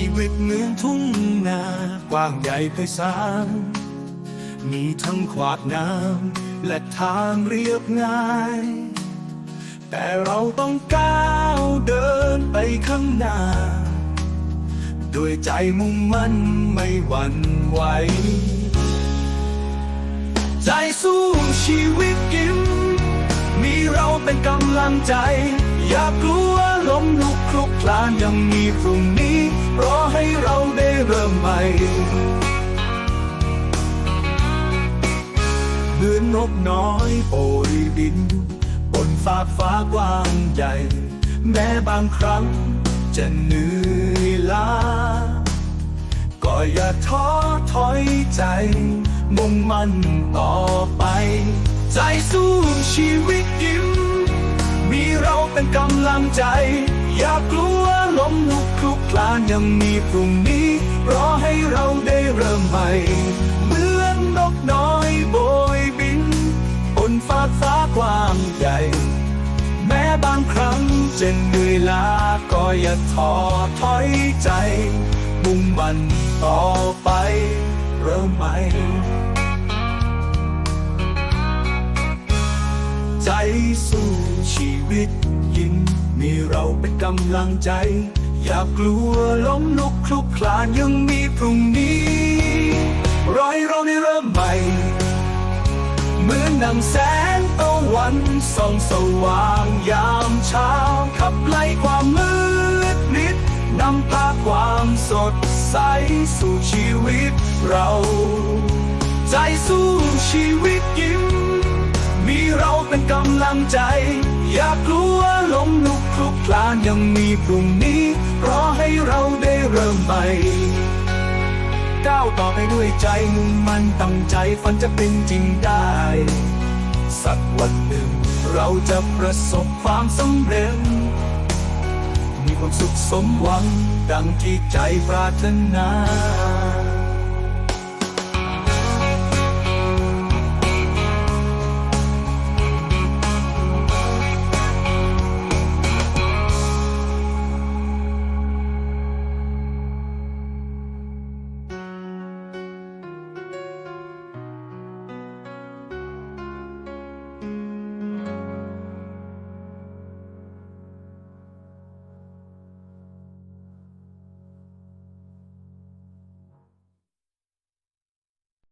ีวิตเหมือนทุ่งนากว้างใหญ่ไพศาลมีทั้งขวากน้ำและทางเรียบง่าย แต่เราต้องก้าวเดินไปข้างหน้า ด้วยใจมุ่งมั่นไม่หวั่นไหว ใจสู้ชีวิตยิ้มมีเราเป็นกำลังใจ อย่ากลัวล้มลุกคลุกคลานยังมีพรุ่งนี้ เหมือนนกน้อยโปรยบิน บนฟากฟ้ากว้างใหญ่ แม้บางครั้งจะเหนื่อยล้า ก็อย่าท้อถอยใจ มุ่งมั่นต่อไป ใจสู้ชีวิตยิ้ม มีเราเป็นกำลังใจ อย่ากลัวล้มลุกคลุกคลานยังมีพรุ่งนี้ รอให้เราได้เริ่มใหม่เหมือนนกน้อยโบยบินบนฟ้าฟ้ากว้างใหญ่ แม้บางครั้งจะเหนื่อยล้าก็อย่าท้อถอยใจ มุ่งมั่นต่อไป เริ่มใหม่ใจสู้ชีวิตยิ้มมีเราเป็นกำลังใจ อย่ากลัวล้มลุกคลุกคลานยังมีพรุ่งนี้รอให้เราได้เริ่มใหม่ เหมือนดังแสงตะวันส่องสว่างยามเช้า ขับไล่ความมืดมิดนำพาความสดใสสู่ชีวิตเรา ใจสู้ชีวิตยิ้ม มีเราเป็นกำลังใจ อยากลัวล้มลุกคลุกคลานยังมีพรุ่งนี้ รอให้เราได้เริ่มใหม่ก้าวต่อไปด้วยใจมุ่งมั่นตั้งใจฝันจะเป็นจริงได้ สักวันหนึ่งเราจะประสบความสำเร็จ มีความสุขสมหวัง ดังที่ใจปรารถนา